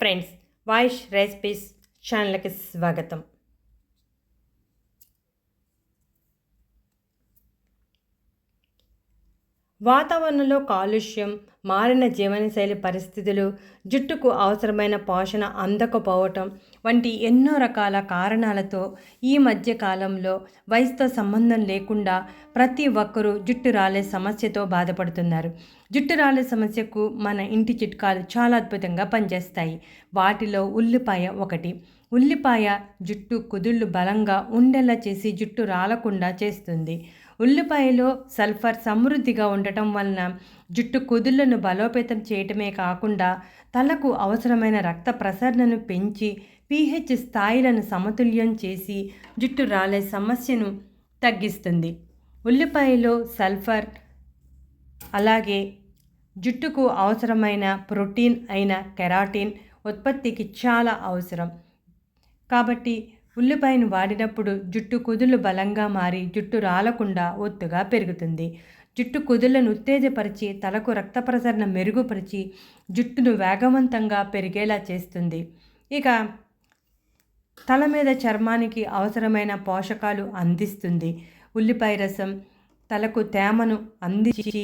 Friends వాయిష్ recipes ఛానల్కి స్వాగతం. వాతావరణంలో కాలుష్యం మారిన జీవనశైలి పరిస్థితులు జుట్టుకు అవసరమైన పోషణ అందకపోవటం వంటి ఎన్నో రకాల కారణాలతో ఈ మధ్య కాలంలో వయసుతో సంబంధం లేకుండా ప్రతి ఒక్కరూ జుట్టు రాలే సమస్యతో బాధపడుతున్నారు. జుట్టు రాలే సమస్యకు మన ఇంటి చిట్కాలు చాలా అద్భుతంగా పనిచేస్తాయి. వాటిలో ఉల్లిపాయ ఒకటి. ఉల్లిపాయ జుట్టు కుదుళ్ళు బలంగా ఉండేలా చేసి జుట్టు రాలకుండా చేస్తుంది. ఉల్లిపాయలో సల్ఫర్ సమృద్ధిగా ఉండటం వలన జుట్టు కుదుళ్ళను బలోపేతం చేయటమే కాకుండా తలకు అవసరమైన రక్త ప్రసరణను పెంచి పీహెచ్ స్థాయిలను సమతుల్యం చేసి జుట్టు రాలే సమస్యను తగ్గిస్తుంది. ఉల్లిపాయలో సల్ఫర్ అలాగే జుట్టుకు అవసరమైన ప్రోటీన్ అయిన కెరాటిన్ ఉత్పత్తికి చాలా అవసరం. కాబట్టి ఉల్లిపాయను వాడినప్పుడు జుట్టు కుదులు బలంగా మారి జుట్టు రాలకుండా ఒత్తుగా పెరుగుతుంది. జుట్టు కుదులను ఉత్తేజపరిచి తలకు రక్త ప్రసరణ మెరుగుపరిచి జుట్టును వేగవంతంగా పెరిగేలా చేస్తుంది. ఇక తల మీద చర్మానికి అవసరమైన పోషకాలు అందిస్తుంది. ఉల్లిపాయ రసం తలకు తేమను అందించి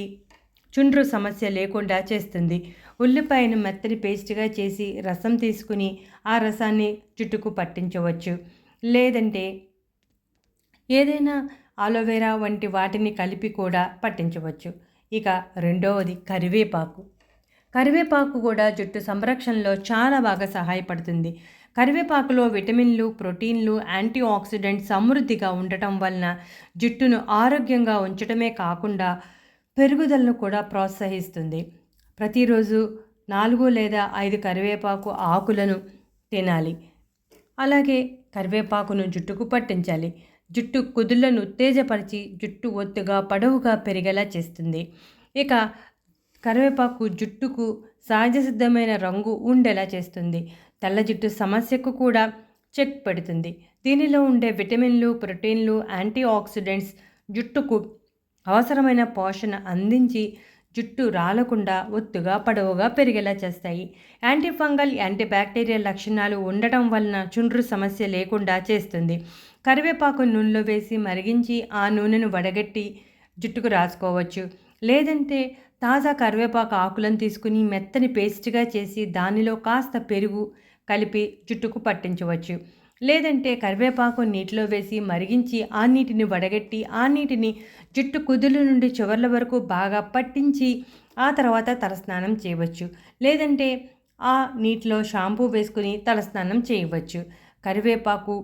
చుండ్రు సమస్య లేకుండా చేస్తుంది. ఉల్లిపాయను మెత్తని పేస్ట్గా చేసి రసం తీసుకుని ఆ రసాన్ని జుట్టుకు పట్టించవచ్చు. లేదంటే ఏదైనా అలోవెరా వంటి వాటిని కలిపి కూడా పట్టించవచ్చు. ఇక రెండవది కరివేపాకు. కరివేపాకు కూడా జుట్టు సంరక్షణలో చాలా బాగా సహాయపడుతుంది. కరివేపాకులో విటమిన్లు ప్రోటీన్లు యాంటీ ఆక్సిడెంట్ సమృద్ధిగా ఉండటం వలన జుట్టును ఆరోగ్యంగా ఉంచడమే కాకుండా పెరుగుదలను కూడా ప్రోత్సహిస్తుంది. ప్రతిరోజు నాలుగు లేదా ఐదు కరివేపాకు ఆకులను తినాలి. అలాగే కరివేపాకును జుట్టుకు పట్టించాలి. జుట్టు కుదుళ్ళను ఉత్తేజపరిచి జుట్టు ఒత్తుగా పొడవుగా పెరిగేలా చేస్తుంది. ఇక కరివేపాకు జుట్టుకు సహజ సిద్ధమైన రంగు ఉండేలా చేస్తుంది. తెల్ల జుట్టు సమస్యకు కూడా చెక్ పెడుతుంది. దీనిలో ఉండే విటమిన్లు ప్రోటీన్లు యాంటీ ఆక్సిడెంట్స్ జుట్టుకు అవసరమైన పోషణ అందించి జుట్టు రాలకుండా ఒత్తుగా పొడవుగా పెరిగేలా చేస్తాయి. యాంటీ ఫంగల్ యాంటీ బ్యాక్టీరియల్ లక్షణాలు ఉండటం వలన చుండ్రు సమస్య లేకుండా చేస్తుంది. కరివేపాకు నూనెలో వేసి మరిగించి ఆ నూనెను వడగట్టి జుట్టుకు రాసుకోవచ్చు. లేదంటే తాజా కరివేపాకు ఆకులను తీసుకుని మెత్తని పేస్ట్గా చేసి దానిలో కాస్త పెరుగు కలిపి జుట్టుకు పట్టించవచ్చు. లేదంటే కరివేపాకు నీటిలో వేసి మరిగించి ఆ నీటిని వడగట్టి ఆ నీటిని జుట్టు కుదుల నుండి చివర్ల వరకు బాగా పట్టించి ఆ తర్వాత తలస్నానం చేయవచ్చు. లేదంటే ఆ నీటిలో షాంపూ వేసుకుని తలస్నానం చేయవచ్చు. కరివేపాకు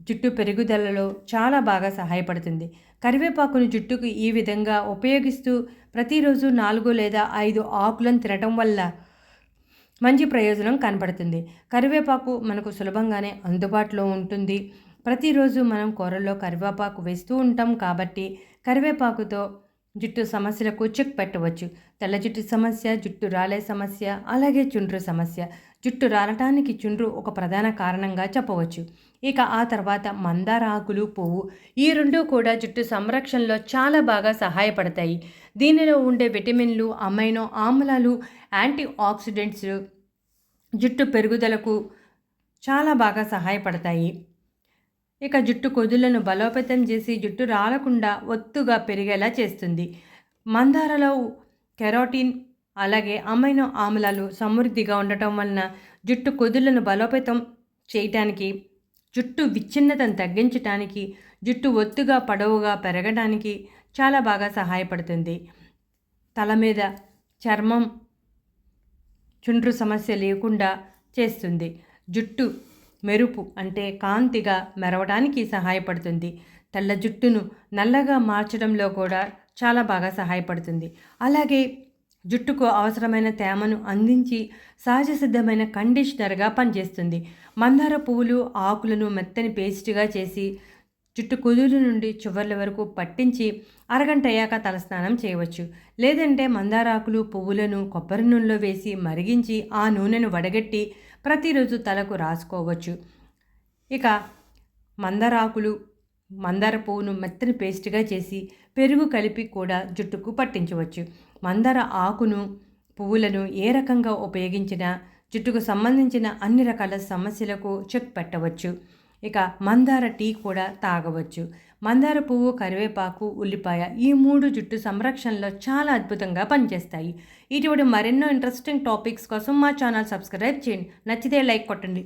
జుట్టు పెరుగుదలలో చాలా బాగా సహాయపడుతుంది. కరివేపాకును జుట్టుకు ఈ విధంగా ఉపయోగిస్తూ ప్రతిరోజు నాలుగు లేదా ఐదు ఆకులను తినటం వల్ల మంచి ప్రయోజనం కనపడుతుంది కరివేపాకు మనకు సులభంగానే అందుబాటులో ఉంటుంది. ప్రతిరోజు మనం కూరల్లో కరివేపాకు వేస్తూ ఉంటాం కాబట్టి కరివేపాకుతో జుట్టు సమస్యలకు చెక్ పెట్టవచ్చు. తెల్ల జుట్టు సమస్య జుట్టు రాలే సమస్య అలాగే చుండ్రు సమస్య. జుట్టు రాలటానికి చుండ్రు ఒక ప్రధాన కారణంగా చెప్పవచ్చు. ఇక ఆ తర్వాత మందార ఆకులు పువ్వు ఈ రెండు కూడా జుట్టు సంరక్షణలో చాలా బాగా సహాయపడతాయి. దీనిలో ఉండే విటమిన్లు అమైనో ఆమ్లాలు యాంటీ ఆక్సిడెంట్స్ జుట్టు పెరుగుదలకు చాలా బాగా సహాయపడతాయి. ఇక జుట్టు కొదులను బలోపేతం చేసి జుట్టు రాలకుండా ఒత్తుగా పెరిగేలా చేస్తుంది. మందారలో కెరోటిన్ అలాగే అమైనో ఆమ్లాలు సమృద్ధిగా ఉండటం వలన జుట్టు కొదులను బలోపేతం చేయటానికి జుట్టు విచ్ఛిన్నతను తగ్గించటానికి జుట్టు ఒత్తుగా పొడవుగా పెరగడానికి చాలా బాగా సహాయపడుతుంది. తల మీద చర్మం చుండ్రు సమస్య లేకుండా చేస్తుంది. జుట్టు మెరుపు అంటే కాంతిగా మెరవడానికి సహాయపడుతుంది. తెల్ల జుట్టును నల్లగా మార్చడంలో కూడా చాలా బాగా సహాయపడుతుంది. అలాగే జుట్టుకు అవసరమైన తేమను అందించి సహజ సిద్ధమైన కండిషనర్గా పనిచేస్తుంది. మందార పువ్వులు ఆకులను మెత్తని పేస్ట్గా చేసి జుట్టు కుదులు నుండి చివర్ల వరకు పట్టించి అరగంట అయ్యాక తలస్నానం చేయవచ్చు. లేదంటే మందారాకులు పువ్వులను కొబ్బరి నూనెలో వేసి మరిగించి ఆ నూనెను వడగట్టి ప్రతిరోజు తలకు రాసుకోవచ్చు. ఇక మందారాకులు మందార పువ్వును మెత్తని పేస్ట్గా చేసి పెరుగు కలిపి కూడా జుట్టుకు పట్టించవచ్చు. మందార ఆకును పువ్వులను ఏ రకంగా ఉపయోగించినా జుట్టుకు సంబంధించిన అన్ని రకాల సమస్యలకు చెక్ పెట్టవచ్చు. ఇక మందార టీ కూడా తాగవచ్చు. మందార పువ్వు కరివేపాకు ఉల్లిపాయ ఈ మూడు జుట్టు సంరక్షణలో చాలా అద్భుతంగా పనిచేస్తాయి. ఇటువంటి మరెన్నో ఇంట్రెస్టింగ్ టాపిక్స్ కోసం మా ఛానల్ సబ్స్క్రైబ్ చేయండి. నచ్చితే లైక్ కొట్టండి.